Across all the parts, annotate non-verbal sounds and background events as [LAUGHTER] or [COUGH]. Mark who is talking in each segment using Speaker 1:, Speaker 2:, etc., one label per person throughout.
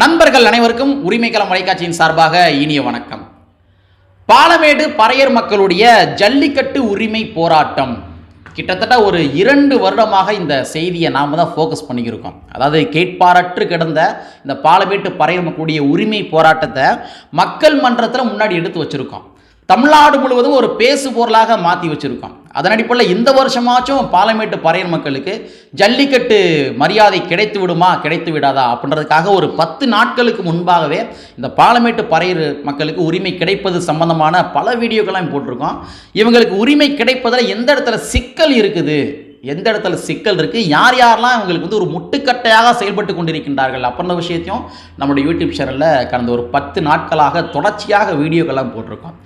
Speaker 1: நண்பர்கள் அனைவருக்கும் உரிமைக்களம் தொலைக்காட்சியின் சார்பாக இனிய வணக்கம். பாலமேடு பறையர் மக்களுடைய ஜல்லிக்கட்டு உரிமை போராட்டம். கிட்டத்தட்ட ஒரு இரண்டு வருடமாக இந்த செய்தியை நாம் தான் ஃபோக்கஸ் பண்ணிக்கிருக்கோம். அதாவது கேட்பாரற்று கிடந்த இந்த பாலமேட்டு பறையர் மக்களுடைய உரிமை போராட்டத்தை மக்கள் மன்றத்தில் முன்னாடி எடுத்து வச்சுருக்கோம். தமிழ்நாடு முழுவதும் ஒரு பேசு பொருளாக மாற்றி வச்சுருக்கோம் அதன் அடிப்படையில் இந்த வருஷமாச்சும் பாலமேட்டு பறையர் மக்களுக்கு ஜல்லிக்கட்டு மரியாதை கிடைத்து விடுமா கிடைத்து விடாதா அப்படின்றதுக்காக ஒரு பத்து நாட்களுக்கு முன்பாகவே இந்த பாலமேட்டு பறையர் மக்களுக்கு உரிமை கிடைப்பது சம்பந்தமான பல வீடியோக்கெல்லாம் போட்டிருக்கோம். இவங்களுக்கு உரிமை கிடைப்பதில் எந்த இடத்துல சிக்கல் இருக்குது? எந்த இடத்துல சிக்கல் இருக்குது யார் யாரெல்லாம் இவங்களுக்கு வந்து ஒரு முட்டுக்கட்டையாக செயல்பட்டு கொண்டிருக்கின்றார்கள் அப்படின்ற விஷயத்தையும் நம்மளுடைய யூடியூப் சேனலில் கடந்த ஒரு பத்து நாட்களாக தொடர்ச்சியாக வீடியோக்கெல்லாம் போட்டிருக்கோம்.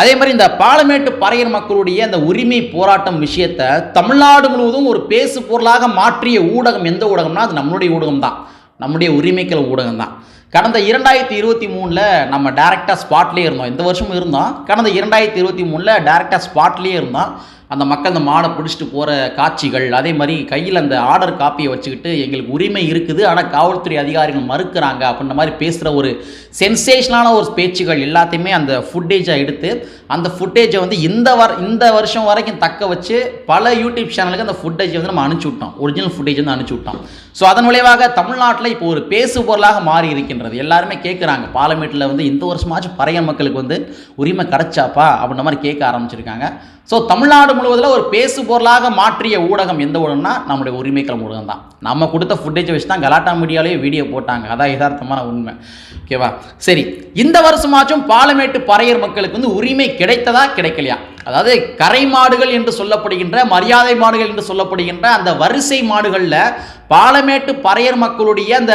Speaker 1: அதே மாதிரி இந்த பாலமேட்டு பறையர் மக்களுடைய அந்த உரிமை போராட்டம் விஷயத்தை தமிழ்நாடு முழுவதும் ஒரு பேசு பொருளாக மாற்றிய ஊடகம் எந்த ஊடகம்னா அது நம்மளுடைய ஊடகம் தான் நம்முடைய உரிமைக்கள் ஊடகம் தான் கடந்த இரண்டாயிரத்தி இருபத்தி மூணில் நம்ம டேரெக்டாக ஸ்பாட்லேயே இருந்தோம். இந்த வருஷமும் இருந்தோம். கடந்த இரண்டாயிரத்தி இருபத்தி மூணில் டேரெக்டாக ஸ்பாட்லேயே இருந்தோம். அந்த மக்கள் அந்த மாடை பிடிச்சிட்டு போகிற காட்சிகள் அதே மாதிரி கையில் அந்த ஆர்டர் காப்பியை வச்சுக்கிட்டு எங்களுக்கு உரிமை இருக்குது ஆனால் காவல்துறை அதிகாரிகள் மறுக்கிறாங்க அப்படின்ற மாதிரி பேசுகிற ஒரு சென்சேஷனான ஒரு பேச்சுகள் எல்லாத்தையுமே அந்த ஃபுட்டேஜை எடுத்து அந்த ஃபுட்டேஜை வந்து இந்த வர இந்த வருஷம் வரைக்கும் தக்க வச்சு பல யூடியூப் சேனலுக்கு அந்த ஃபுட்டேஜை வந்து நம்ம அனுப்பிச்சி விட்டோம். ஒரிஜினல் ஃபுட்டேஜ் வந்து அனுப்பிச்சி விட்டோம். ஸோ அதன் விளைவாக தமிழ்நாட்டில் இப்போ ஒரு பேசு பொருளாக மாறி இருக்கின்றது. எல்லாருமே கேட்குறாங்க பாலமேட்டில் வந்து இந்த வருஷமாச்சும் பறையன் மக்களுக்கு வந்து உரிமை கிடச்சாப்பா அப்படின்ற மாதிரி கேட்க ஆரம்பிச்சிருக்காங்க. ஸோ தமிழ்நாடு முழுவதில் ஒரு பேசு பொருளாக மாற்றிய ஊடகம் எந்த ஊடகம்னா நம்முடைய உரிமைக்களம் ஊடகம் தான் நம்ம கொடுத்த ஃபுட்டேஜை வச்சு தான் கலாட்டா மீடியாலேயே வீடியோ போட்டாங்க. அதான் யதார்த்தமான உண்மை. ஓகேவா சரி. இந்த வருஷமாச்சும் பாலமேட்டு பறையர் மக்களுக்கு வந்து உரிமை கிடைத்ததா கிடைக்கலையா? அதாவது கரை மாடுகள் என்று சொல்லப்படுகின்ற மரியாதை மாடுகள் என்று சொல்லப்படுகின்ற அந்த வரிசை மாடுகளில் பாலமேட்டு பறையர் மக்களுடைய அந்த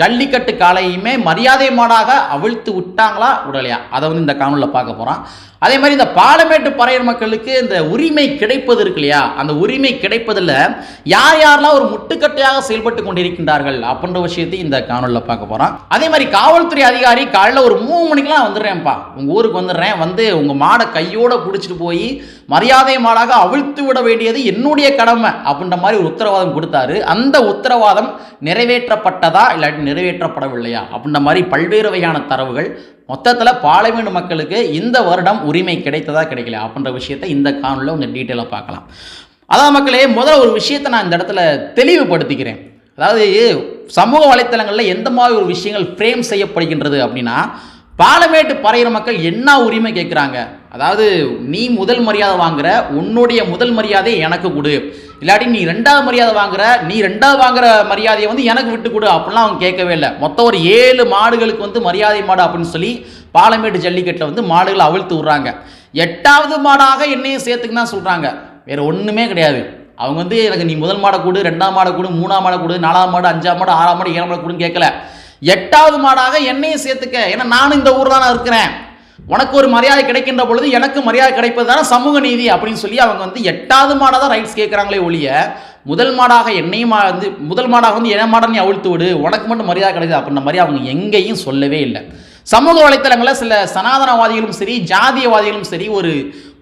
Speaker 1: ஜல்லிக்கட்டு காலையுமே மரியாதை மாடாக அவிழ்த்து விட்டாங்களா? விடலையா. அதை வந்து இந்த காணொலியில் பார்க்க போகிறோம் அதே மாதிரி இந்த பாலமேட்டு பறையர் மக்களுக்கு இந்த உரிமை கிடைப்பது இருக்கு இல்லையா? அந்த உரிமை கிடைப்பதில் யார் யாரெல்லாம் ஒரு முட்டுக்கட்டையாக செயல்பட்டு கொண்டிருக்கின்றார்கள் அப்படின்ற விஷயத்தை இந்த காணொலியில் பார்க்க போகிறோம் அதே மாதிரி காவல்துறை அதிகாரி காலையில் ஒரு மூணு மணிக்கெலாம் வந்துடுறேன்ப்பா. உங்கள் ஊருக்கு வந்துடுறேன். வந்து உங்கள் மாடை கையோடு பிடிச்சிட்டு போய் மரியாதை மாடாக அவிழ்த்து விட வேண்டியது என்னுடைய கடமை அப்படின்ற மாதிரி ஒரு உத்தரவாதம் கொடுத்தாரு. அந்த உத்தரவாதம் நிறைவேற்றப்பட்டதா இல்லாட்டி நிறைவேற்றப்படவில்லையா? அப்படின்ற மாதிரி பல்வேறு வகையான தரவுகள் மொத்தத்தில் பாலமேடு மக்களுக்கு இந்த வருடம் உரிமை கிடைத்ததா கிடைக்கல அப்படின்ற விஷயத்தை இந்த காணொலியில் கொஞ்சம் டீட்டெயிலாக பார்க்கலாம். அதான் மக்களே முதல்ல ஒரு விஷயத்தை நான் இந்த இடத்துல தெளிவுபடுத்திக்கிறேன். அதாவது சமூக வலைத்தளங்களில் எந்த மாதிரி ஒரு விஷயங்கள் ஃப்ரேம் செய்யப்படுகின்றது அப்படின்னா பாலமேட்டு பறையிற மக்கள் என்ன உரிமை கேட்குறாங்க? அதாவது நீ முதல் மரியாதை வாங்குற உன்னுடைய முதல் மரியாதையை எனக்கு கொடு. இல்லாட்டி நீ ரெண்டாவது மரியாதை வாங்குற நீ ரெண்டாவது வாங்குற மரியாதையை வந்து எனக்கு விட்டு கொடு அப்படிலாம் அவங்க கேட்கவே இல்லை. மொத்தம் ஒரு ஏழு மாடுகளுக்கு வந்து மரியாதை மாடு அப்படின்னு சொல்லி பாலமேடு ஜல்லிக்கட்டில் வந்து மாடுகளை அவிழ்த்து விட்றாங்க. எட்டாவது மாடாக என்னையும் சேர்த்துக்கு தான் சொல்கிறாங்க வேறு ஒன்றுமே கிடையாது. அவங்க வந்து எனக்கு நீ முதல் மாடை கொடு ரெண்டாம் மாடை கொடு மூணாம் மாடை கொடு நாலாம் மாடு அஞ்சாம் மாடு ஆறாம் மாடு ஏழாம் மாடு கொடுன்னு கேட்கல. எட்டாவது மாடாக என்னையும் சேர்த்துக்க. ஏன்னா நானும் இந்த ஊர் தானே இருக்கிறேன். உனக்கு ஒரு மரியாதை கிடைக்கின்ற பொழுது எனக்கு மரியாதை கிடைப்பது தானே சமூக நீதி அப்படின்னு சொல்லி அவங்க வந்து எட்டாவது மாடாக தான் ரைட்ஸ் கேட்குறாங்களே ஒழிய முதல் மாடாக என்னையும் மா- வந்து முதல் மாடாக வந்து என்ன மாடை அவிழ்த்து விடு உனக்கு மட்டும் மரியாதை கிடைக்குது அப்படின்ற மாதிரி அவங்க எங்கேயும் சொல்லவே இல்லை. சமூக வலைத்தளங்களில் சில சனாதனவாதிகளும் சரி ஜாதியவாதிகளும் சரி ஒரு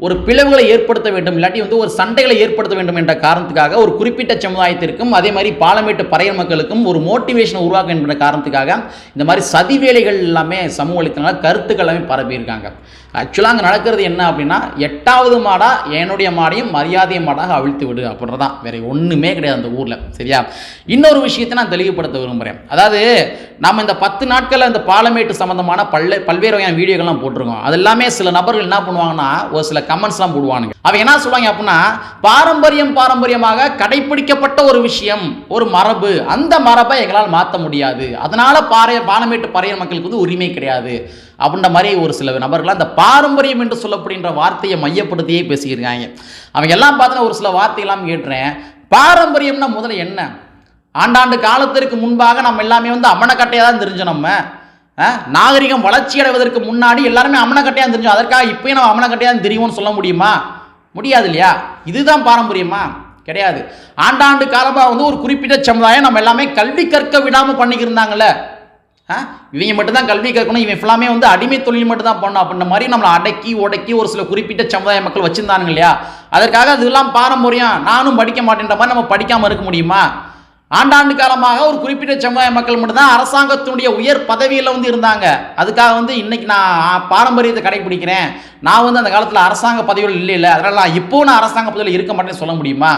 Speaker 1: ஒரு பிளவுகளை ஏற்படுத்த வேண்டும் இல்லாட்டி வந்து ஒரு சண்டைகளை ஏற்படுத்த வேண்டும் என்ற காரணத்துக்காக ஒரு குறிப்பிட்ட சமுதாயத்திற்கும் அதே மாதிரி பாலமேட்டு பறையர் மக்களுக்கும் ஒரு மோட்டிவேஷனை உருவாக்க என்ற காரணத்துக்காக இந்த மாதிரி சதி வேலைகள் எல்லாமே சமூக வலைத்தளங்கள் கருத்துக்கள் எல்லாமே பரப்பியிருக்காங்க ஆக்சுவலாக அங்கே நடக்கிறது என்ன அப்படின்னா எட்டாவது மாடாக என்னுடைய மாடையும் மரியாதை மாடாக அவிழ்த்து விடு அப்படின்றதான் வேறு ஒன்றுமே கிடையாது அந்த ஊரில் சரியா? இன்னொரு விஷயத்தை நான் தெளிவுபடுத்த விரும்புகிறேன் அதாவது நாம் இந்த பத்து நாட்களில் இந்த பாலமேட்டு சம்மந்தமான பல்ல பல்வேறு வகையான வீடியோக்கள்லாம் போட்டிருக்கோம். அது எல்லாமே சில நபர்கள் என்ன பண்ணுவாங்கன்னா ஒரு சில கமெண்ட்ஸ்லாம் போடுவானுங்க. அவங்க என்ன சொல்லுவாங்க அப்படின்னா பாரம்பரியம் பாரம்பரியமாக கடைபிடிக்கப்பட்ட ஒரு விஷயம் ஒரு மரபு. அந்த மரபை எங்களால் மாற்ற முடியாது. அதனால பாறை பானமேட்டு பறையர் மக்களுக்கு வந்து உரிமை கிடையாது. அப்படின்ற மாதிரி ஒரு சில நபர்கள் அந்த பாரம்பரியம் என்று சொல்லப்படுகின்ற வார்த்தையை மையப்படுத்தியே பேசியிருக்காங்க. அவங்க எல்லாம் பார்த்தோன்னா ஒரு சில வார்த்தையெல்லாம் கேட்டுறேன். பாரம்பரியம்னா முதல்ல என்ன? ஆண்டாண்டு காலத்திற்கு முன்பாக நம்ம எல்லாமே வந்து அம்மனக்கட்டையாக தான் தெரிஞ்சோம் நம்ம. நாகரிகம் வளர்ச்சி அடைவதற்கு முன்னாடி எல்லாருமே அம்மனக்கட்டையாக தெரிஞ்சோம். அதற்காக இப்பயும் நம்ம அமனக்கட்டையாக தெரியும்னு சொல்ல முடியுமா? முடியாது இல்லையா? இதுதான் பாரம்பரியமா? கிடையாது. ஆண்டாண்டு காலமாக வந்து ஒரு குறிப்பிட்ட சமுதாயம் நம்ம எல்லாமே கல்வி கற்க விடாமல் பண்ணிக்கிருந்தாங்கல்ல. ஆ? இவங்க மட்டும்தான் கல்வி கற்கணும். இவன் ஃபுல்லாமே வந்து அடிமை தொழில் மட்டும் தான் பண்ணணும் அப்படின்ற மாதிரி நம்மளை அடக்கி உடக்கி ஒரு சில குறிப்பிட்ட சமுதாய மக்கள் வச்சுருந்தானுங்க இல்லையா? அதற்காக அதெல்லாம் பாரம்பரியம். நானும் படிக்க மாட்டேன்ற மாதிரி நம்ம படிக்காமல் இருக்க முடியுமா? ஆண்டாண்டு காலமாக ஒரு குறிப்பிட்ட சமுதாய மக்கள் மட்டும்தான் அரசாங்கத்தினுடைய உயர் பதவியில் வந்து இருந்தாங்க. அதுக்காக வந்து இன்னைக்கு நான் பாரம்பரியத்தை கடைபிடிக்கிறேன். நான் வந்து அந்த காலத்தில் அரசாங்க பதவியில் இல்லை இல்லை அதனால் நான் இப்போ நான் அரசாங்க பதவியில் இருக்க மாட்டேன்னு சொல்ல முடியுமா?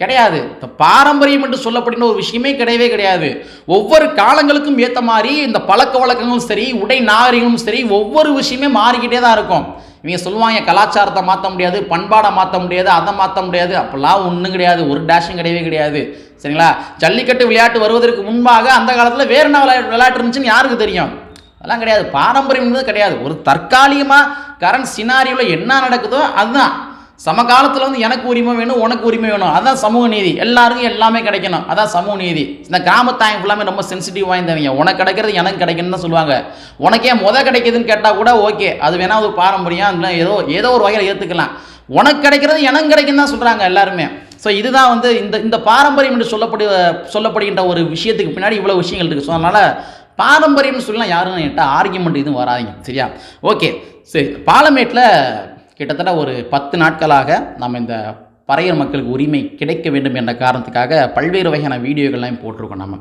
Speaker 1: கிடையாது. இந்த பாரம்பரியம் என்று சொல்லப்படுகிற ஒரு விஷயமே கிடையவே கிடையாது. ஒவ்வொரு காலங்களுக்கும் ஏற்ற மாதிரி இந்த பழக்க வழக்கங்களும் சரி உடை நாகரிகமும் சரி ஒவ்வொரு விஷயமே மாறிக்கிட்டே தான் இருக்கும். இவங்க சொல்லுவாங்க கலாச்சாரத்தை மாற்ற முடியாது பண்பாடை மாற்ற முடியாது அதை மாற்ற முடியாது. அப்படிலாம் ஒன்றும் கிடையாது ஒரு டேஷும் கிடையவே கிடையாது. சரிங்களா? ஜல்லிக்கட்டு விளையாட்டு வருவதற்கு முன்பாக அந்த காலத்தில் வேறு என்ன விளையாட்டு விளையாட்டு இருந்துச்சுன்னு யாருக்கு தெரியும்? அதெல்லாம் கிடையாது. பாரம்பரியம்ன்றது கிடையாது. ஒரு தற்காலிகமாக கரண்ட் சினாரியோவில் என்ன நடக்குதோ அதுதான். சமகாலத்தில் வந்து எனக்கு உரிமை வேணும் உனக்கு உரிமை வேணும். அதான் சமூக நீதி. எல்லாருக்கும் எல்லாமே கிடைக்கணும். அதான் சமூக நீதி. இந்த கிராமத்தாயம் ஃபுல்லாமே ரொம்ப சென்சிட்டிவ் வாய்ந்தவங்க. உனக்கு கிடைக்கிறது எனக்கு கிடைக்கணும்னு தான் சொல்லுவாங்க. உனக்கே முத கிடைக்குதுன்னு கேட்டால் கூட ஓகே அது வேணா ஒரு பாரம்பரியம் இல்லை ஏதோ ஏதோ ஒரு வகையில் ஏற்றுக்கலாம் உனக்கு கிடைக்கிறது எனக்கு கிடைக்குன்னு தான் சொல்கிறாங்க எல்லாருமே. ஸோ இதுதான் வந்து இந்த இந்த பாரம்பரியம் என்று சொல்லப்படு சொல்லப்படுகின்ற ஒரு விஷயத்துக்கு பின்னாடி இவ்வளோ விஷயங்கள் இருக்குது ஸோ அதனால் பாரம்பரியம்னு சொல்லலாம் யாரும் என்கிட்ட ஆர்கியூமெண்ட் எதுவும் வராதிங்க. சரியா? ஓகே சரி பாலமேட்டில் கிட்டத்தட்ட ஒரு பத்து நாட்களாக நம்ம இந்த பறையர் மக்களுக்கு உரிமை கிடைக்க வேண்டும் என்ற காரணத்துக்காக பல்வேறு வகையான வீடியோக்கள்லாம் போட்டிருக்கோம் நம்ம.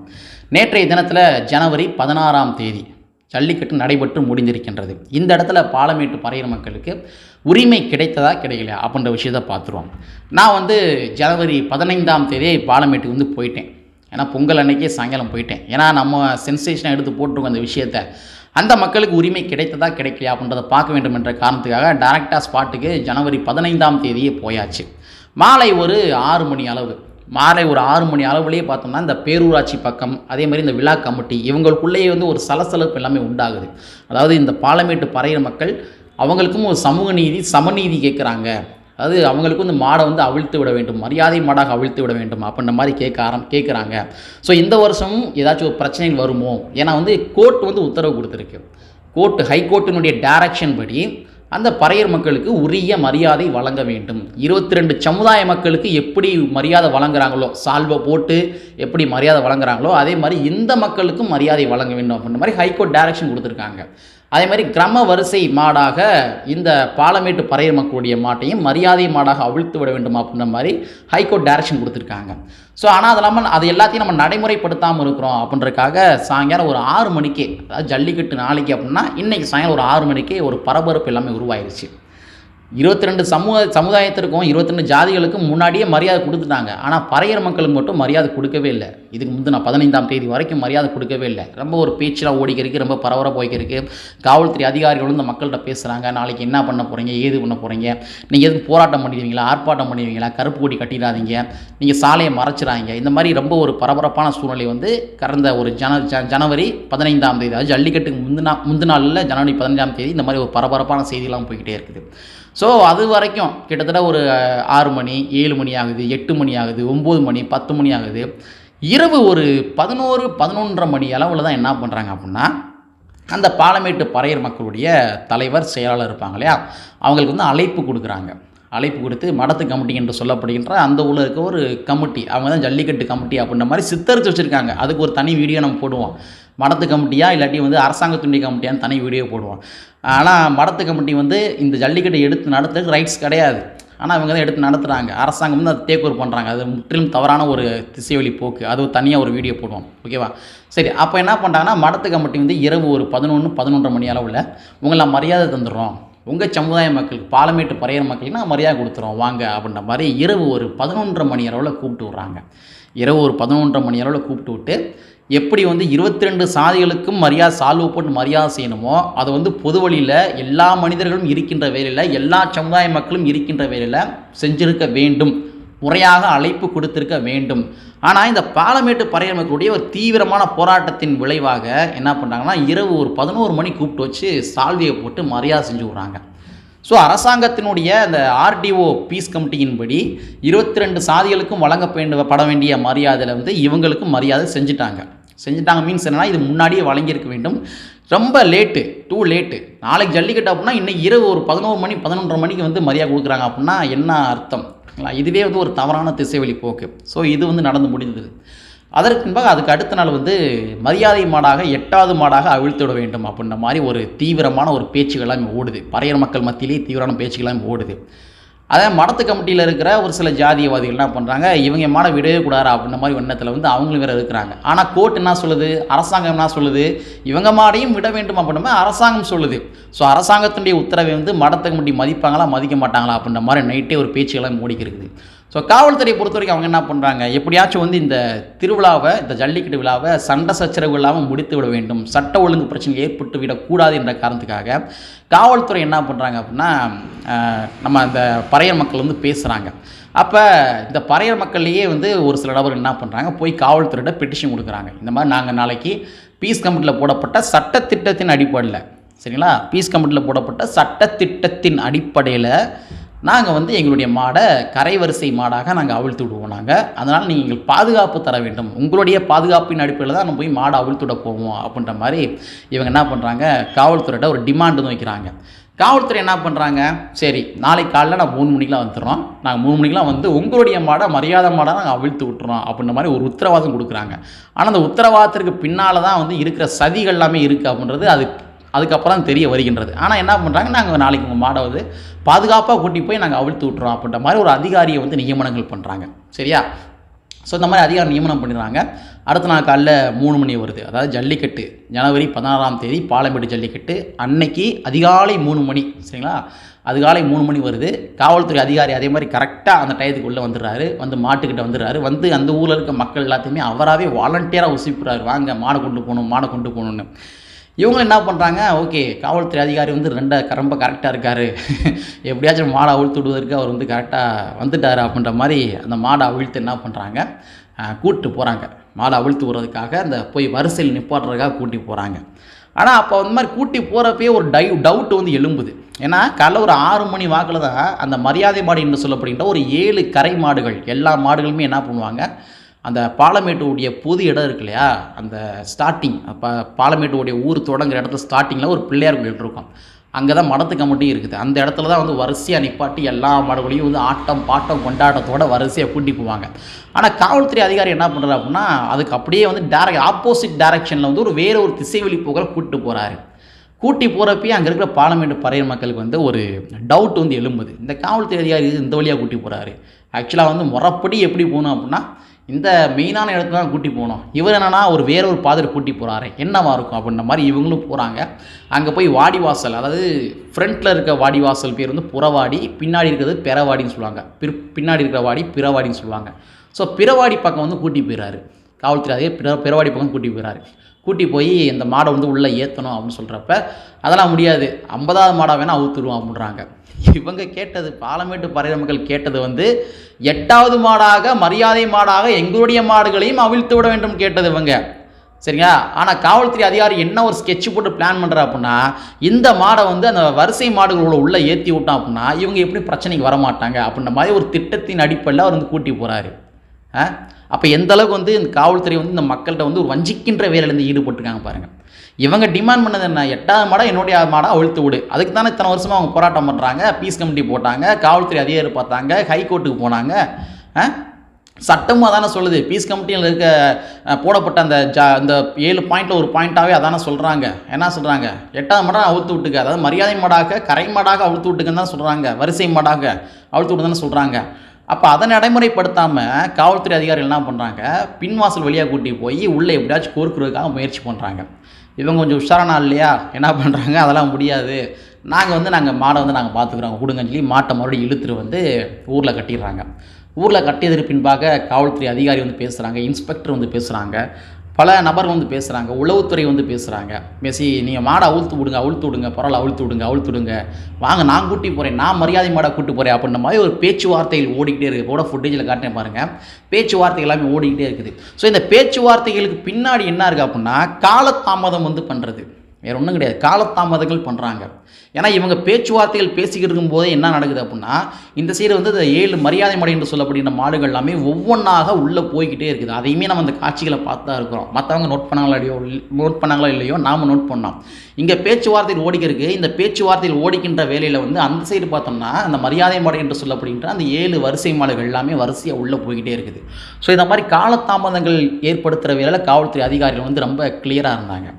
Speaker 1: நேற்றைய தினத்தில் ஜனவரி பதினாறாம் தேதி ஜல்லிக்கட்டு நடைபெற்று முடிந்திருக்கின்றது. இந்த இடத்துல பாலமேட்டு பறையர் மக்களுக்கு உரிமை கிடைத்ததா கிடைக்கலையா அப்படின்ற விஷயத்தை பார்த்துருவோம். நான் வந்து ஜனவரி பதினைந்தாம் தேதி பாலமேட்டுக்கு வந்து போயிட்டேன். ஏன்னா பொங்கல் அன்னைக்கே சாயங்காலம் போயிட்டேன். ஏன்னா நம்ம சென்சேஷனை எடுத்து போட்டிருக்கோம் அந்த விஷயத்தை. அந்த மக்களுக்கு உரிமை கிடைத்ததா கிடைக்கலையா அப்படின்றத பார்க்க வேண்டும் என்ற காரணத்துக்காக டேரக்டாக ஸ்பாட்டுக்கு ஜனவரி பதினைந்தாம் தேதியே போயாச்சு. மாலை ஒரு ஆறு மணி அளவு. மாலை ஒரு ஆறு மணி அளவுலேயே பார்த்தோம்னா இந்த பேரூராட்சி பக்கம் அதே மாதிரி இந்த விழா கமிட்டி இவங்களுக்குள்ளேயே வந்து ஒரு சலசலப்பு எல்லாமே உண்டாகுது. அதாவது இந்த பாலமேட்டு பறையிற மக்கள் அவங்களுக்கும் ஒரு சமூக நீதி சமநீதி கேட்குறாங்க. அது அவங்களுக்கு வந்து மாடை வந்து அவிழ்த்து விட வேண்டும் மரியாதை மாடாக அவிழ்த்து விட வேண்டும் அப்படின்ற மாதிரி கேட்க ஆரம் கேட்குறாங்க. ஸோ இந்த வருஷமும் ஏதாச்சும் ஒரு பிரச்சனைகள் வருமோ? ஏன்னா வந்து கோர்ட் வந்து உத்தரவு கொடுத்துருக்கு. கோர்ட் ஹைகோர்ட்டினுடைய டைரக்ஷன் படி அந்த பறையர் மக்களுக்கு உரிய மரியாதை வழங்க வேண்டும். இருபத்தி ரெண்டு சமுதாய மக்களுக்கு எப்படி மரியாதை வழங்குறாங்களோ சால்வை போட்டு எப்படி மரியாதை வழங்குறாங்களோ அதே மாதிரி இந்த மக்களுக்கும் மரியாதை வழங்க வேண்டும் அப்படின்ற மாதிரி ஹைகோர்ட் டைரக்ஷன் கொடுத்துருக்காங்க. அதே மாதிரி கிரம வரிசை மாடாக இந்த பாலமேட்டு பறையர் மக்களுடைய மாட்டையும் மரியாதை மாடாக அவிழ்த்து விட வேண்டும் அப்படின்ற மாதிரி ஹைகோர்ட் டைரக்ஷன் கொடுத்துருக்காங்க. ஸோ ஆனால் அது இல்லாமல் அது எல்லாத்தையும் நம்ம நடைமுறைப்படுத்தாமல் இருக்கிறோம் அப்படின்றக்காக சாயங்காலம் ஒரு ஆறு மணிக்கே அதாவது ஜல்லிக்கட்டு நாளைக்கு அப்படின்னா இன்றைக்கி சாயங்காலம் ஒரு ஆறு மணிக்கே ஒரு பரபரப்பு எல்லாமே உருவாயிருச்சு. இருபத்தி ரெண்டு சமூக சமுதாயத்திற்கும் இருபத்தி ரெண்டு ஜாதிகளுக்கும் முன்னாடியே மரியாதை கொடுத்துட்டாங்க. ஆனால் பறையர் மக்களுக்கு மட்டும் மரியாதை கொடுக்கவே இல்லை. இதுக்கு முந்தின பதினைந்தாம் தேதி வரைக்கும் மரியாதை கொடுக்கவே இல்லை. ரொம்ப ஒரு பேச்செலாம் ஓடிக்கிறதுக்கு ரொம்ப பரவர போய்க்கிறதுக்கு காவல்துறை அதிகாரிகளும் இந்த மக்கள்கிட்ட பேசுகிறாங்க நாளைக்கு என்ன பண்ண போகிறீங்க ஏது பண்ண போகிறீங்க நீங்கள் எதுக்கு போராட்டம் பண்ணிடுவீங்களா? ஆர்ப்பாட்டம் பண்ணிடுவீங்களா? கருப்பு கொடி கட்டிடாதீங்க. நீங்கள் சாலையை மறைச்சிடாங்க இந்த மாதிரி ரொம்ப ஒரு பரபரப்பான சூழ்நிலை வந்து கடந்த ஒரு ஜன ஜ- ஜனவரி பதினைந்தாம் தேதி அதாவது ஜல்லிக்கட்டுக்கு முந்தினா முந்தினாளில் ஜனவரி பதினஞ்சாம் தேதி இந்த மாதிரி ஒரு பரபரப்பான செய்தியெல்லாம் போய்கிட்டே இருக்குது. ஸோ அது வரைக்கும் கிட்டத்தட்ட ஒரு ஆறு மணி ஏழு மணி ஆகுது எட்டு மணி ஆகுது ஒம்பது மணி பத்து மணி ஆகுது. இரவு ஒரு பதினோரு பதினொன்றரை மணி அளவில் தான் என்ன பண்ணுறாங்க அப்படின்னா அந்த பாலமேட்டு பறையர் மக்களுடைய தலைவர் செயலாளர் இருப்பாங்க இல்லையா? அவங்களுக்கு வந்து அழைப்பு கொடுக்குறாங்க. அழைப்பு கொடுத்து மடத்து கமிட்டி என்று சொல்லப்படுகின்ற அந்த ஊரில் இருக்க ஒரு கமிட்டி அவங்க தான் ஜல்லிக்கட்டு கமிட்டி அப்படின்ற மாதிரி சித்தரித்து வச்சுருக்காங்க. அதுக்கு ஒரு தனி வீடியோ நம்ம போடுவோம். மடத்து கமிட்டியா இல்லாட்டி வந்து அரசாங்கத்துடைய கமிட்டியான்னு தனி வீடியோ போடுவோம் ஆனால் மடத்து கமிட்டி வந்து இந்த ஜல்லிக்கட்டை எடுத்து நடத்துறதுக்கு ரைட்ஸ் கிடையாது. ஆனால் இவங்க தான் எடுத்து நடத்துகிறாங்க அரசாங்கம் வந்து அதை டேக் ஓவர் பண்ணுறாங்க அது முற்றிலும் தவறான ஒரு திசைவெளி போக்கு. அது தனியாக ஒரு வீடியோ போடுவோம் ஓகேவா சரி அப்போ என்ன பண்ணுறாங்கன்னா மடத்து கமிட்டி வந்து இரவு ஒரு பதினொன்று பதினொன்றரை மணி அளவில் உங்களை மரியாதை தந்துடுறோம். உங்கள் சமுதாய மக்களுக்கு பாலமேட்டு பறையிற மக்களுக்கு நான் மரியாதை கொடுத்துறோம். வாங்க அப்படின்ற மாதிரி இரவு ஒரு பதினொன்றரை மணி அளவில் கூப்பிட்டு விட்றாங்க. இரவு ஒரு பதினொன்றரை மணி அளவில் கூப்பிட்டு விட்டு எப்படி வந்து இருபத்தி ரெண்டு சாதிகளுக்கும் மரியாதை சால்வ் போட்டு மரியாதை செய்யணுமோ அதை வந்து பொது வழியில் எல்லா மனிதர்களும் இருக்கின்ற வேலையில் எல்லா சமுதாய மக்களும் இருக்கின்ற வேலையில் செஞ்சிருக்க வேண்டும். முறையாக அழைப்பு கொடுத்திருக்க வேண்டும். ஆனால் இந்த பாலமேட்டு பறையர் மக்களுடைய ஒரு தீவிரமான போராட்டத்தின் விளைவாக என்ன பண்ணுறாங்கன்னா இரவு ஒரு பதினோரு மணி கூப்பிட்டு வச்சு சால்வியை போட்டு மரியாதை செஞ்சு விட்றாங்க. ஸோ அரசாங்கத்தினுடைய அந்த ஆர்டிஓ பீஸ் கமிட்டியின்படி இருபத்தி ரெண்டு சாதிகளுக்கும் வழங்க பட வேண்டிய மரியாதையில் வந்து இவங்களுக்கும் மரியாதை செஞ்சுட்டாங்க. செஞ்சுட்டாங்க. மீன்ஸ் என்னென்னா இது முன்னாடியே வழங்கியிருக்க வேண்டும். ரொம்ப லேட்டு டூ லேட்டு நாளைக்கு ஜல்லிக்கட்டு அப்படின்னா இன்னைக்கு இரவு ஒரு பதினோரு மணி பதினொன்றரை மணிக்கு வந்து மரியாதை கொடுக்குறாங்க அப்படின்னா என்ன அர்த்தம்? சரிங்களா? இதுவே வந்து ஒரு தவறான திசைவழி போக்கு. ஸோ இது வந்து நடந்து முடிந்தது. அதற்கு பின்பாக அதுக்கு அடுத்த நாள் வந்து மரியாதை மாடாக எட்டாவது மாடாக அவிழ்த்து விட வேண்டும் அப்படின்ற மாதிரி ஒரு தீவிரமான ஒரு பேச்சுகள் எல்லாமே ஓடுது. பறையர் மக்கள் மத்தியிலேயே தீவிரமான பேச்சுகள் எல்லாமே ஓடுது. அதே மடத்து கமிட்டியில் இருக்கிற ஒரு சில ஜாதியவாதிகள் என்ன பண்ணுறாங்க இவங்க மாட விடவே கூடாது அப்படின்ற மாதிரி எண்ணத்தில் வந்து அவங்களும் வேறு இருக்கிறாங்க. ஆனால் கோர்ட் என்ன சொல்லுது? அரசாங்கம் என்ன சொல்லுது? இவங்க மாடையும் விட வேண்டும் அப்படின்ற மாதிரி அரசாங்கம் சொல்லுது. ஸோ அரசாங்கத்தினுடைய உத்தரவை வந்து மடத்து கமிட்டி மதிப்பாங்களா மதிக்க மாட்டாங்களா அப்படின்ற மாதிரி நைட்டே ஒரு பேச்சுக்கெல்லாம் மூடிக்கிருக்குது. ஸோ காவல்துறையை பொறுத்த வரைக்கும் அவங்க என்ன பண்ணுறாங்க எப்படியாச்சும் வந்து இந்த திருவிழாவை இந்த ஜல்லிக்கட்டு விழாவை சண்டை சச்சரவு இல்லாமல் முடித்து விட வேண்டும். சட்ட ஒழுங்கு பிரச்சனை ஏற்பட்டு விடக்கூடாது என்ற காரணத்துக்காக காவல்துறை என்ன பண்ணுறாங்க அப்படின்னா நம்ம அந்த பறையர் மக்கள் வந்து பேசுகிறாங்க அப்போ இந்த பறையர் மக்கள்லேயே வந்து ஒரு சில நபர் என்ன பண்ணுறாங்க போய் காவல்துறையிட்ட பெட்டிஷன் கொடுக்குறாங்க. இந்த மாதிரி நாங்கள் நாளைக்கு பீஸ் கமிட்டியில் போடப்பட்ட சட்டத்திட்டத்தின் அடிப்படையில் சரிங்களா? பீஸ் கமிட்டியில் போடப்பட்ட சட்டத்திட்டத்தின் அடிப்படையில் நாங்கள் வந்து எங்களுடைய மாடை கரை வரிசை மாடாக நாங்கள் அவிழ்த்து விடுவோம் நாங்கள் அதனால் நீங்கள் பாதுகாப்பு தர வேண்டும். உங்களுடைய பாதுகாப்பின் அடிப்படையில் தான் நம்ம போய் மாடை அவிழ்த்து விட போவோம் அப்படின்ற மாதிரி இவங்க என்ன பண்ணுறாங்க காவல்துறையிட்ட ஒரு டிமாண்டு வைக்கிறாங்க காவல்துறை என்ன பண்ணுறாங்க சரி நாளைக்கு காலைல நான் மூணு மணிக்கெலாம் வந்துடுறோம். நாங்கள் மூணு மணிக்கெலாம் வந்து உங்களுடைய மாடை மரியாதை மாடை நாங்கள் அவிழ்த்து விட்டுறோம் அப்படின்ற மாதிரி ஒரு உத்தரவாதம் கொடுக்குறாங்க. ஆனால் அந்த உத்தரவாதத்திற்கு பின்னால் தான் வந்து இருக்கிற சதிகள் எல்லாமே இருக்குது அப்படின்றது அது அதுக்கப்புறம் தான் தெரிய வருகின்றது. ஆனால் என்ன பண்ணுறாங்க நாங்கள் நாளைக்கு உங்கள் மாடை வந்து பாதுகாப்பாக கூட்டி போய் நாங்கள் அவிழ்த்து விட்டுறோம் அப்படின்ற மாதிரி ஒரு அதிகாரியை வந்து நியமனங்கள் பண்ணுறாங்க சரியா? ஸோ இந்த மாதிரி அதிகாரி நியமனம் பண்ணிடுறாங்க. அடுத்த நாள் காலைல மூணு மணி வருது. அதாவது ஜல்லிக்கட்டு. ஜனவரி பதினாறாம் தேதி பாலமேடு ஜல்லிக்கட்டு. அன்னைக்கு அதிகாலை மூணு மணி. சரிங்களா? அதிகாலை மூணு மணி வருது. காவல்துறை அதிகாரி அதே மாதிரி கரெக்டாக அந்த டயத்துக்கு உள்ளே வந்துடுறாரு. வந்து மாட்டுக்கிட்ட வந்துடுறாரு. வந்து அந்த ஊரில் இருக்க மக்கள் எல்லாத்தையுமே அவராகவே வாலண்டியராக உசிப்புறாரு வாங்க மாடை கொண்டு போகணும் மாடை கொண்டு போகணுன்னு இவங்களும் என்ன பண்ணுறாங்க ஓகே காவல்துறை அதிகாரி வந்து ரெண்ட ரொம்ப கரெக்டாக இருக்கார். [LAUGHS] எப்படியாச்சும் மாடை அவிழ்த்து விடுவதற்கு அவர் வந்து கரெக்டாக வந்துட்டார் அப்படின்ற மாதிரி அந்த மாடை அவிழ்த்து என்ன பண்ணுறாங்க கூப்பிட்டு போகிறாங்க மாடை அவிழ்த்து விடுறதுக்காக அந்த போய் வரிசையில் நிப்பாட்டுறதுக்காக கூட்டி போகிறாங்க ஆனால் அப்போ அந்த மாதிரி கூட்டி போகிறப்பயே ஒரு டை டவுட் வந்து எழும்புது. ஏன்னா காலைல ஒரு ஆறு மணி வாக்கில் தான் அந்த மரியாதை மாடு என்று சொல்லப்படுகின்ற ஒரு ஏழு கரை மாடுகள் எல்லா மாடுகளுமே என்ன பண்ணுவாங்க? அந்த பாலமேட்டுடைய பொது இடம் இருக்கு இல்லையா? அந்த ஸ்டார்டிங் அப்போ பாலமேட்டுடைய ஊர் தொடங்குற இடத்துல ஸ்டார்டிங்கில் ஒரு பிள்ளையார் கோயில் இருக்கும். அங்கே தான் மடத்து கமிட்டி இருக்குது. அந்த இடத்துல தான் வந்து வரிசையாக நிப்பாட்டி எல்லா மாடுகளையும் வந்து ஆட்டம் பாட்டம் கொண்டாட்டத்தோட வரிசையாக கூட்டி போவாங்க. ஆனால் காவல்துறை அதிகாரி என்ன பண்ணுறாரு அப்படின்னா அதுக்கு அப்படியே வந்து டேரக்ட் ஆப்போசிட் டைரக்ஷனில் வந்து ஒரு வேறு ஒரு திசை வழி போகிற கூப்பிட்டு போகிறாரு கூட்டி போகிறப்பயே அங்கே இருக்கிற பாலமேட்டு பறையர் மக்களுக்கு வந்து ஒரு டவுட் வந்து எழும்புது. இந்த காவல்துறை அதிகாரி இந்த வழியாக கூட்டி போகிறாரு ஆக்சுவலாக வந்து முறப்படி எப்படி போகணும் அப்படின்னா இந்த மெயினான இடத்துல தான் கூட்டி போகணும். இவர் என்னன்னா ஒரு வேற ஒரு பாதையில் கூட்டி போகிறாரு என்னவா இருக்கும் அப்படின்ற மாதிரி இவங்களும் போகிறாங்க அங்கே போய் வாடிவாசல் அதாவது ஃப்ரண்ட்டில் இருக்க வாடிவாசல் பேர் வந்து புறவாடி பின்னாடி இருக்கிறது பெறவாடின்னு சொல்லுவாங்க. பிற பின்னாடி இருக்கிற வாடி பிறவாடின்னு சொல்லுவாங்க. ஸோ பிறவாடி பக்கம் வந்து கூட்டி போயிறாரு. காவல்துறை அதே பிற பிறவாடி பக்கம் கூட்டி போயிறாரு. கூட்டி போய் இந்த மாடை வந்து உள்ளே ஏற்றணும் அப்படின்னு சொல்கிறப்ப அதெல்லாம் முடியாது. ஐம்பதாவது மாடாக வேணால் அவுத்துருவோம் அப்படின்றாங்க. இவங்க கேட்டது பாலமேட்டு பறையிற மக்கள் கேட்டது வந்து எட்டாவது மாடாக மரியாதை மாடாக எங்களுடைய மாடுகளையும் அவிழ்த்து விட வேண்டும் கேட்டது இவங்க. சரிங்களா? ஆனால் காவல்துறை அதிகாரி என்ன ஒரு ஸ்கெட்ச் போட்டு பிளான் பண்ணுறா அப்படின்னா இந்த மாடை வந்து அந்த வரிசை மாடுகளோட உள்ளே ஏற்றி விட்டான் அப்படின்னா இவங்க எப்படி பிரச்சனைக்கு வர மாட்டாங்க அப்படின்ற மாதிரி ஒரு திட்டத்தின் அடிப்படையில் அவர் வந்து கூட்டி போகிறாரு அப்போ எந்த அளவுக்கு வந்து இந்த காவல்துறை வந்து இந்த மக்கள்கிட்ட வந்து ஒரு வஞ்சிக்கின்ற வேலையில் இருந்து ஈடுபட்டிருக்காங்க பாருங்கள் இவங்க டிமாண்ட் பண்ணது என்ன? எட்டாவது மாடம் என்னுடைய மாடை அழுத்து விடு. அதுக்கு தானே இத்தனை வருஷமாக அவங்க போராட்டம் பண்ணுறாங்க பீஸ் கமிட்டி போட்டாங்க காவல்துறை அதிகாரி பார்த்தாங்க ஹைகோர்ட்டுக்கு போனாங்க. ஆ? சட்டமும் அதானே சொல்லுது. பீஸ் கமிட்டியில் இருக்க போடப்பட்ட அந்த ஜா அந்த ஏழு பாயிண்டில் ஒரு பாயிண்ட்டாகவே அதானே சொல்கிறாங்க என்ன சொல்கிறாங்க எட்டாவது மாடாக அவுழ்த்து விட்டுக்க. அதாவது மரியாதை மாடாக கரை மாடாக அவுழ்த்து விட்டுக்குன்னு தான் சொல்கிறாங்க வரிசை மாடாக அவுழ்த்து விட்டு தானே சொல்கிறாங்க அப்போ அதை நடைமுறைப்படுத்தாமல் காவல்துறை அதிகாரிகள் என்ன பண்ணுறாங்க பின்வாசல் வழியாக கூட்டி போய் உள்ளே எப்படியாச்சும் கோர்க்குறதுக்காக முயற்சி பண்ணுறாங்க இவங்க கொஞ்சம் உஷாரானா இல்லையா? என்ன பண்ணுறாங்க அதெல்லாம் முடியாது. நாங்கள் வந்து நாங்கள் மாடை வந்து நாங்கள் பார்த்துக்குறோம் கொடுங்கன்னு சொல்லி மாட்டை மறுபடியும் இழுத்துட்டு வந்து ஊரில் கட்டிடுறாங்க. ஊரில் கட்டியதற்கு பின்பாக காவல்துறை அதிகாரி வந்து பேசுகிறாங்க இன்ஸ்பெக்டர் வந்து பேசுகிறாங்க பல நபர்கள் வந்து பேசுகிறாங்க உளவுத்துறை வந்து பேசுகிறாங்க பேசி நீங்கள் மாடை அவுழ்த்து விடுங்க அவுழ்த்து விடுங்க பரவாயில்ல அவுழ்த்து விடுங்க அவுழ்த்து விடுங்க. வாங்க நான் கூட்டி போகிறேன் நான் மரியாதை மாடை கூட்டி போகிறேன் அப்படின்ற மாதிரி ஒரு பேச்சுவார்த்தைகள் ஓடிக்கிட்டே இருக்குது. கூட ஃபுட்டேஜில் காட்டினேன் பாருங்கள் பேச்சுவார்த்தை எல்லாமே ஓடிக்கிட்டே இருக்குது. ஸோ இந்த பேச்சுவார்த்தைகளுக்கு பின்னாடி என்ன இருக்குது அப்படின்னா காலதாமதம் வந்து பண்ணுறது வேற ஒன்றும் கிடையாது. காலத்தாமதங்கள் பண்ணுறாங்க ஏன்னா இவங்க பேச்சுவார்த்தைகள் பேசிக்கிட்டு இருக்கும்போதே என்ன நடக்குது அப்படின்னா இந்த சைடு வந்து இந்த ஏழு மரியாதை மடை என்று சொல்லப்படுகின்ற மாடுகள் எல்லாமே ஒவ்வொன்றாக உள்ளே போய்கிட்டே இருக்குது. அதையுமே நம்ம அந்த காட்சிகளை பார்த்து தான் இருக்கிறோம். மற்றவங்க நோட் பண்ணாங்களா இல்லையோ நோட் பண்ணாங்களா இல்லையோ நாம் நோட் பண்ணோம் இங்கே பேச்சுவார்த்தையில் ஓடிக்கிறதுக்கு இந்த பேச்சுவார்த்தையில் ஓடிக்கின்ற வேலையில் வந்து அந்த சைடு பார்த்தோம்னா அந்த மரியாதை மாடு என்று சொல்லப்படுகின்ற அந்த ஏழு வரிசை மாடுகள் எல்லாமே வரிசையாக உள்ளே போய்கிட்டே இருக்குது. ஸோ இந்த மாதிரி காலதாமதங்கள் ஏற்படுத்துகிற வேலையில் காவல்துறை அதிகாரிகள் வந்து ரொம்ப கிளியராக இருந்தாங்க.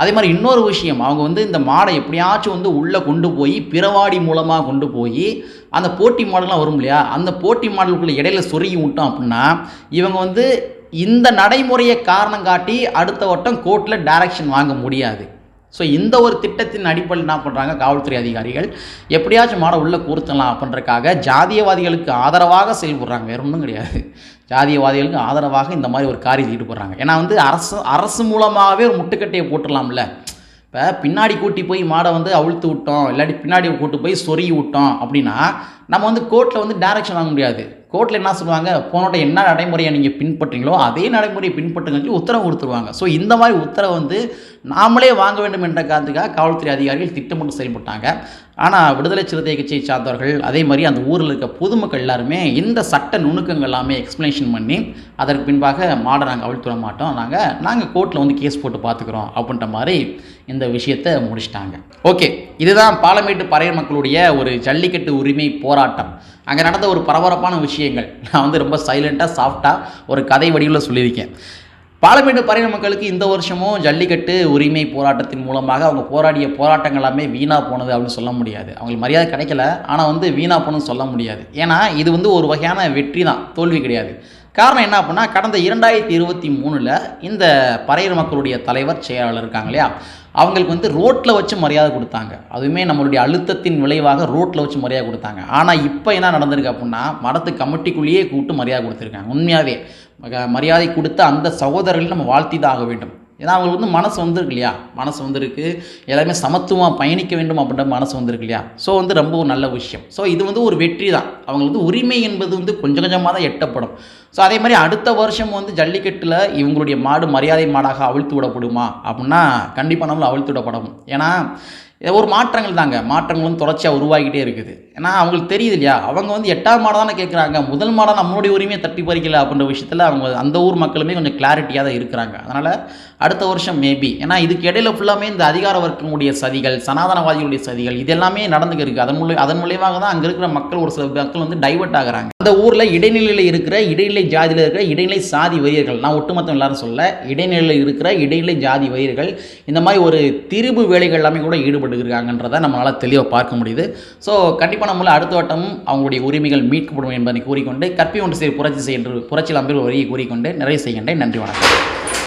Speaker 1: அதே மாதிரி இன்னொரு விஷயம் அவங்க வந்து இந்த மாடை எப்படியாச்சும் வந்து உள்ளே கொண்டு போய் பிறவாடி மூலமாக கொண்டு போய் அந்த போட்டி மாடல்லாம் வரும் இல்லையா? அந்த போட்டி மாடலுக்குள்ள இடையில சொருகி விட்டோம் அப்படின்னா இவங்க வந்து இந்த நடைமுறையை காரணம் காட்டி அடுத்த வட்டம் கோர்ட்டில் டைரக்ஷன் வாங்க முடியாது. ஸோ இந்த ஒரு திட்டத்தின் அடிப்படையில் என்ன பண்ணுறாங்க காவல்துறை அதிகாரிகள் எப்படியாச்சும் மாடை உள்ளே கூர்த்தலாம் அப்படின்றக்காக ஜாதியவாதிகளுக்கு ஆதரவாக செயல்படுறாங்க. வேறு ஒன்றும் கிடையாது. ஜாதியவாதிகளுக்கு ஆதரவாக இந்த மாதிரி ஒரு காரியத்தில் ஈடுபடுறாங்க. ஏன்னா வந்து அரசு அரசு மூலமாகவே ஒரு முட்டுக்கட்டையை போட்டுடலாம்ல. இப்போ பின்னாடி கூட்டி போய் மாடை வந்து அவிழ்த்து விட்டோம். இல்லாட்டி பின்னாடி கூட்டி போய் சொருகி விட்டோம் அப்படின்னா நம்ம வந்து கோர்ட்டில் வந்து டேரெக்ஷன் வாங்க முடியாது. கோர்ட்டில் என்ன சொல்லுவாங்க? போனோட என்ன நடைமுறையை நீங்கள் பின்பற்றீங்களோ அதே நடைமுறையை பின்பற்றுங்கன்னு சொல்லி உத்தரவு கொடுத்துருவாங்க. ஸோ இந்த மாதிரி உத்தரவை வந்து நாமளே வாங்க வேண்டும் என்ற காரணத்துக்காக காவல்துறை அதிகாரிகள் திட்டமிட்டு செயல்பட்டாங்க. ஆனால் விடுதலை சிறுத்தை கட்சியை சார்ந்தவர்கள் அதே மாதிரி அந்த ஊரில் இருக்க பொதுமக்கள் எல்லாருமே இந்த சட்ட நுணுக்கங்கள் எல்லாமே எக்ஸ்ப்ளனேஷன் பண்ணி அதற்கு பின்பாக மாட நாங்கள் அவிழ்த்து மாட்டோம். நாங்கள் நாங்கள் கோர்ட்டில் வந்து கேஸ் போட்டு பார்த்துக்குறோம் அப்படின்ற மாதிரி இந்த விஷயத்தை முடிச்சிட்டாங்க. ஓகே இதுதான் பாலமேட்டு பறையர் மக்களுடைய ஒரு ஜல்லிக்கட்டு உரிமை போராட்டம். அங்கே நடந்த ஒரு பரபரப்பான விஷயங்கள். நான் வந்து ரொம்ப சைலண்ட்டாக சாஃப்டாக ஒரு கதை வடிவில் சொல்லியிருக்கேன். பாலமேடு பறையர் மக்களுக்கு இந்த வருஷமும் ஜல்லிக்கட்டு உரிமை போராட்டத்தின் மூலமாக அவங்க போராடிய போராட்டங்கள் எல்லாமே வீணாக போனது அப்படின்னு சொல்ல முடியாது. அவங்களுக்கு மரியாதை கிடைக்கல. ஆனால் வந்து வீணாக போகணும்னு சொல்ல முடியாது. ஏன்னா இது வந்து ஒரு வகையான வெற்றி தான். தோல்வி கிடையாது. காரணம் என்ன அப்படின்னா கடந்த இரண்டாயிரத்தி இருபத்தி மூணில் இந்த பறையர் மக்களுடைய தலைவர் செயலாளர் இருக்காங்க இல்லையா? அவங்களுக்கு வந்து ரோட்டில் வச்சு மரியாதை கொடுத்தாங்க. அதுவுமே நம்மளுடைய அழுத்தத்தின் விளைவாக ரோட்டில் வச்சு மரியாதை கொடுத்தாங்க. ஆனால் இப்போ என்ன நடந்திருக்கு அப்படின்னா மடத்து கமிட்டிக்குள்ளேயே கூப்பிட்டு மரியாதை கொடுத்துருக்காங்க. உண்மையாகவே மரியாதை கொடுத்த அந்த சகோதரர்கள் நம்ம வாழ்த்தி தான் ஆக வேண்டும். ஏன்னா அவங்களுக்கு வந்து மனசு வந்திருக்கு இல்லையா? மனசு வந்திருக்கு. எல்லாமே சமத்துவமாக பயணிக்க வேண்டும் அப்படின்ற மனசு வந்திருக்கு இல்லையா? ஸோ வந்து ரொம்ப ஒரு நல்ல விஷயம். ஸோ இது வந்து ஒரு வெற்றி தான். அவங்களுக்கு வந்து உரிமை என்பது வந்து கொஞ்சம் கொஞ்சமாக தான் எட்டப்படும். ஸோ அதே மாதிரி அடுத்த வருஷம் வந்து ஜல்லிக்கட்டில் இவங்களுடைய மாடு மரியாதை மாடாக அவிழ்த்து விடப்படுமா? அப்படின்னா கண்டிப்பாக நம்மளும் அவிழ்த்து விடப்படும். ஏன்னா ஒரு மாற்றங்கள் தாங்க. மாற்றங்கள் வந்து தொடர்ச்சியாக உருவாகிட்டே இருக்குது. ஏன்னா அவங்களுக்கு தெரியுது இல்லையா? அவங்க வந்து எட்டாம் மாடம் தானே கேட்குறாங்க முதல் மாடம் நம்மளுடைய உரிமையை தட்டி பறிக்கல அப்படின்ற விஷயத்தில் அவங்க அந்த ஊர் மக்களுமே கொஞ்சம் கிளாரிட்டியாக தான் இருக்கிறாங்க. அதனால் அடுத்த வருஷம் மேபி ஏன்னா இதுக்கு இடையில ஃபுல்லாமே இந்த அதிகார வர்க்கங்களுடைய சதிகள் சனாதனவாதிகளுடைய சதிகள் இது எல்லாமே நடந்துக்கு இருக்குது அதன் மூலி அதன் மூலியமாக தான் அங்கே இருக்கிற மக்கள் ஒரு சில மக்கள் வந்து டைவர்ட் ஆகுறாங்க. அந்த ஊரில் இடைநிலையில் இருக்கிற இடைநிலை ஜாதியில் இருக்கிற இடைநிலை சாதி வரியர்கள். நான் ஒட்டுமொத்தம் எல்லாரும் சொல்ல இடைநிலையில் இருக்கிற இடைநிலை ஜாதி வரியர்கள். இந்த மாதிரி ஒரு திரிபு வேலைகள் எல்லாமே கூட ஈடுபட்டுருக்காங்கன்றதை நம்மளால் தெளிவாக பார்க்க முடியுது. ஸோ கண்டிப்பாக நம்மளால் அடுத்த வட்டம் அவங்களுடைய உரிமைகள் மீட்கப்படும் என்பதை கூறிக்கொண்டு கற்பி ஒன்று செய்ய புரட்சி செய்கின்ற புரட்சியில் அம்பில் வரியை கூறிக்கொண்டு நிறைவு செய்கின்றேன். நன்றி வணக்கம்.